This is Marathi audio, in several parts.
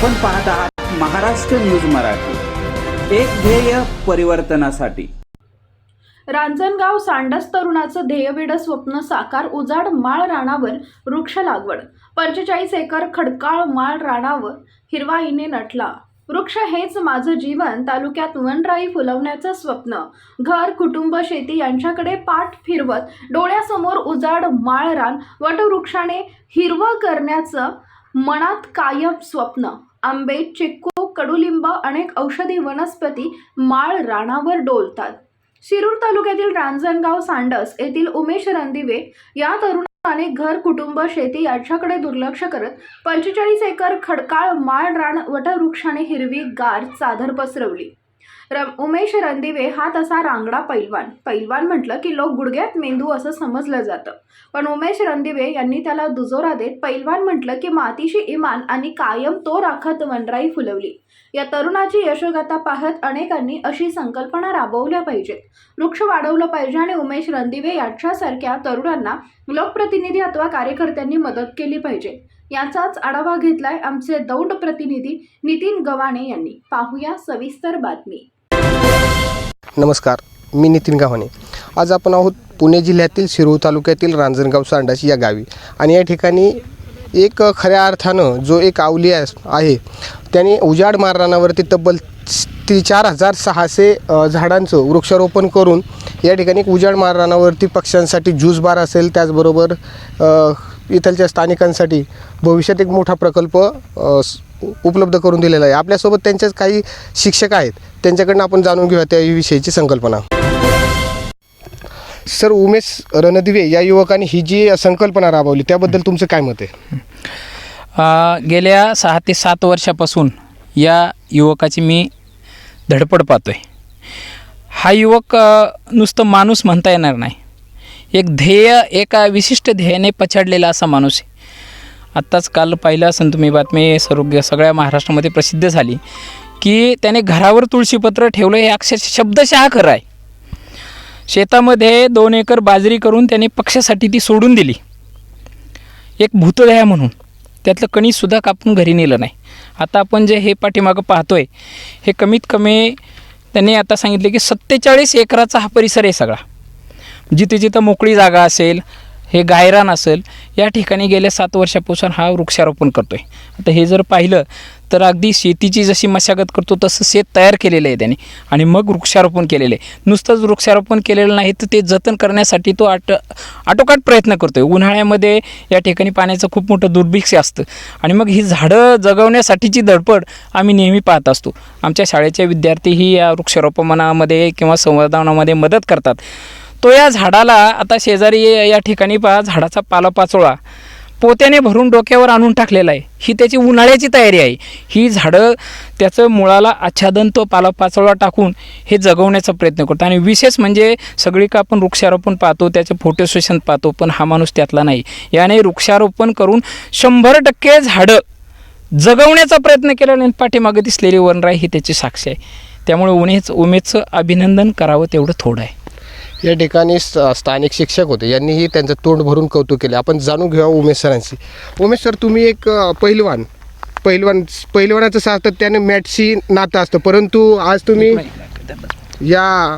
आपण पाहत आहात महाराष्ट्र न्यूज मराठी. एक ध्येय परिवर्तनासाठी. रांजणगाव सांडस तरुणाचं ध्येयवेड स्वप्न साकार उजाड माळ राणावर वृक्ष लागवड. पंचेचाळीस एकर खडकाळ माळ राणावर हिरवाईने नटला. वृक्ष हेच माझं जीवन तालुक्यात वनराई फुलवण्याचं स्वप्न. घर कुटुंब शेती यांच्याकडे पाठ फिरवत डोळ्यासमोर उजाड माळ रान वटवृक्षाने हिरवं करण्याचं मनात कायम स्वप्न. आंबे चिक्कू कडुलिंब अनेक औषधी वनस्पती माळ राणावर डोलतात. शिरूर तालुक्यातील रांजणगाव सांडस येथील उमेश रणदिवे या तरुणाने घर कुटुंब शेती याच्याकडे दुर्लक्ष करत पंचेचाळीस एकर खडकाळ माळ रान वटवृक्षाने हिरवी गार चादर पसरवली. र उमेश रणदिवे हा तसा रांगडा पैलवान. पैलवान म्हटलं की लोक गुडघ्यात मेंदू असं समजलं जातं. पण उमेश रणदिवे यांनी त्याला दुजोरा देत पैलवान म्हटलं की मातीशी इमान आणि कायम तो राखत वनराई फुलवली. या तरुणाची यशोगाथा पाहत अनेकांनी अशी संकल्पना राबवल्या पाहिजेत. वृक्ष वाढवलं पाहिजे आणि उमेश रणदिवे यांच्यासारख्या तरुणांना लोकप्रतिनिधी अथवा कार्यकर्त्यांनी मदत केली पाहिजे. याचाच आढावा घेतलाय आमचे दौंड प्रतिनिधी नितीन गवाणे यांनी. पाहूया सविस्तर बातमी. नमस्कार मी नितीन गावाने आज आपण आहोत पुणे जिल्ह्यातील शिरूर तालुक्यातील रांजणगाव सांडाशी या गावी. आणि या ठिकाणी एक खऱ्या अर्थानं जो एक आवली आहे त्याने उजाड मारणावरती तब्बल ती चार हजार सहाशे झाडांचं वृक्षारोपण करून या ठिकाणी एक उजाड मारणावरती पक्ष्यांसाठी ज्यूस बार असेल त्याचबरोबर इथलच्या स्थानिकांसाठी भविष्यात एक मोठा प्रकल्प उपलब्ध करून दिलेला आहे. आपल्यासोबत त्यांचेच काही शिक्षक आहेत. त्यांच्याकडनं आपण जाणून घेऊया त्याविषयीची संकल्पना. सर उमेश रणदिवे या युवकांनी ही जी संकल्पना राबवली त्याबद्दल तुमचं काय मत आहे? गेल्या सहा ते सात वर्षापासून या युवकाची मी धडपड पाहतो आहे हा युवक नुसतं माणूस म्हणता येणार नाही. एक ध्येय एका विशिष्ट ध्येयाने पछाडलेला असा माणूस आहे. आत्ताच काल पाहिलं असेल तुम्ही बातमी सर्व सगळ्या महाराष्ट्रामध्ये प्रसिद्ध झाली की त्याने घरावर तुळशीपत्र ठेवलं हे अक्षरशः शब्दशः खरं आहे. शेतामध्ये दोन एकर बाजरी करून त्याने पक्षासाठी ती सोडून दिली. एक भूतदया म्हणून. त्यातलं कणीसुद्धा कापून घरी नेलं नाही. आता आपण जे हे पाठीमागं पाहतोय हे कमीत कमी त्यांनी आता सांगितले की सत्तेचाळीस एकराचा हा परिसर आहे सगळा. जिथे जिथं मोकळी जागा असेल हे गायरान असेल या ठिकाणी गेल्या सात वर्षापासून हा वृक्षारोपण करतो आहे आता हे जर पाहिलं तर अगदी शेतीची जशी मशागत करतो तसं शेत तयार केलेलं आहे त्याने. आणि मग वृक्षारोपण केलेलं आहे. नुसतंच वृक्षारोपण केलेलं नाही तर ते जतन करण्यासाठी तो आट आटोकाट प्रयत्न करतो आहे उन्हाळ्यामध्ये या ठिकाणी पाण्याचं खूप मोठं दुर्भिक्ष असतं. आणि मग ही झाडं जगवण्यासाठीची धडपड आम्ही नेहमी पाहत असतो. आमच्या शाळेचे विद्यार्थीही या वृक्षारोपणामध्ये किंवा संवर्धनामध्ये मदत करतात. तो या झाडाला आता शेजारी या ठिकाणी पहा झाडाचा पालापाचोळा. पोत्याने भरून डोक्यावर आणून टाकलेला आहे. ही त्याची उन्हाळ्याची तयारी आहे. ही झाडं त्याचं मुळाला आच्छादन तो पालापाचोळा टाकून हे जगवण्याचा प्रयत्न करतो. आणि विशेष म्हणजे सगळी का आपण वृक्षारोपण पाहतो त्याचे फोटो सेशन पाहतो पण हा माणूस त्यातला नाही. याने वृक्षारोपण करून शंभर टक्के झाडं जगवण्याचा प्रयत्न केला आणि पाठीमागे दिसलेली वनराई ही त्याची साक्ष आहे. त्यामुळे उन्हेच उमेदचं अभिनंदन करावं तेवढं थोडं आहे. या ठिकाणी स- स्थानिक शिक्षक होते. यांनीही त्यांचं तोंड भरून कौतुक केले. आपण जाणून घेऊया उमेश सरांशी. उमेश सर तुम्ही एक अ, पहिलवान पहिलवान पहिलवानाचं सातत्याने मॅटशी नातं असतं. परंतु आज तुम्ही या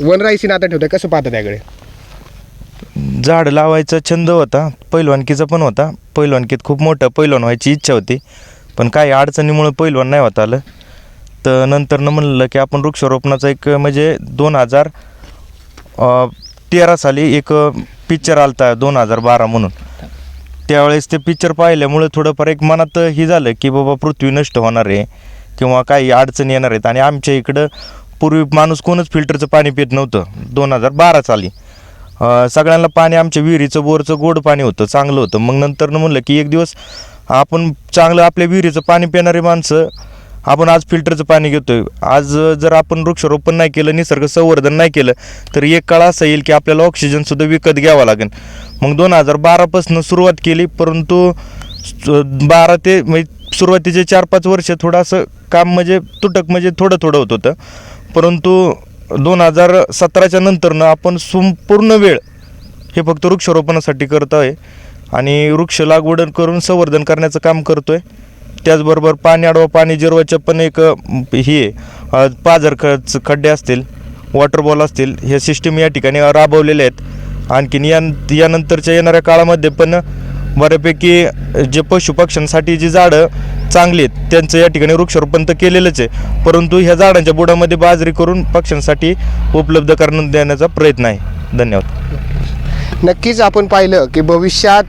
वनराईशी नातं ठेवताय. कसं पाहता त्याकडे? झाड लावायचा छंद होता. पैलवानकीचा पण होता. पैलवानकीत खूप मोठं पैलवान व्हायची इच्छा होती. पण काही अडचणीमुळे पैलवान नाही होता आलं. तर नंतरनं म्हणलं की आपण वृक्षारोपणाचा एक म्हणजे दोन हजार तेरा साली एक पिक्चर आलता दोन हजार बारा म्हणून. त्यावेळेस ते पिक्चर पाहिल्यामुळे थोडंफार एक मनात हे झालं की बाबा पृथ्वी नष्ट होणार आहे किंवा काही अडचणी येणार आहेत. आणि आमच्या इकडं पूर्वी माणूस कोणच फिल्टरचं पाणी पित नव्हतं दोन हजार बारा साली. सगळ्यांना पाणी आमच्या विहिरीचं बोरचं गोड पाणी होतं चांगलं होतं. मग नंतर म्हणलं की एक दिवस आपण चांगलं आपल्या विहिरीचं पाणी पिणारी माणसं आपण आज फिल्टरचं पाणी घेतोय. आज जर आपण वृक्षारोपण नाही केलं निसर्ग संवर्धन नाही केलं तर एक काळ असा येईल की आपल्याला ऑक्सिजनसुद्धा विकत घ्यावा लागेल. मग दोन हजार बारापासून सुरुवात केली परंतु बारा ते म्हणजे सुरुवातीचे चार पाच वर्ष थोडं असं काम म्हणजे तुटक म्हणजे थोडं थोडं होत होतं. परंतु दोन हजार सतराच्या नंतरनं आपण संपूर्ण वेळ हे फक्त वृक्षारोपणासाठी करत आहे आणि वृक्ष लागवड करून संवर्धन करण्याचं काम करतो आहे त्याचबरोबर पाणी अडवा पाणी जिरवायचं पण एक हे पाझर ख खड्डे असतील वॉटर बॉल असतील हे सिस्टीम या ठिकाणी राबवलेले आहेत. आणखीन या यानंतरच्या येणाऱ्या काळामध्ये पण बऱ्यापैकी जे पशुपक्ष्यांसाठी जी झाडं चांगली आहेत त्यांचं या ठिकाणी वृक्षारोपण तर केलेलंच आहे. परंतु ह्या झाडांच्या बुडामध्ये बाजरी करून पक्ष्यांसाठी उपलब्ध करून देण्याचा प्रयत्न आहे. धन्यवाद. नक्कीच आपण पाहिलं की भविष्यात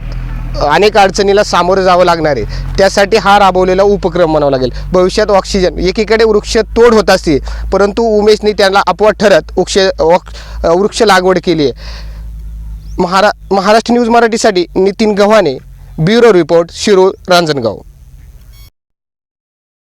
अनेक अडचणीला सामोरं जावं लागणार आहे. त्यासाठी हा राबवलेला उपक्रम म्हणावा लागेल. भविष्यात ऑक्सिजन एकीकडे वृक्ष तोड होत असते परंतु उमेशने त्यांना अपवाद ठरत वृक्ष वृक्ष वृक्ष लागवड केली आहे. महारा महाराष्ट्र न्यूज मराठीसाठी नितीन गव्हाणे ब्युरो रिपोर्ट शिरूर रांजणगाव.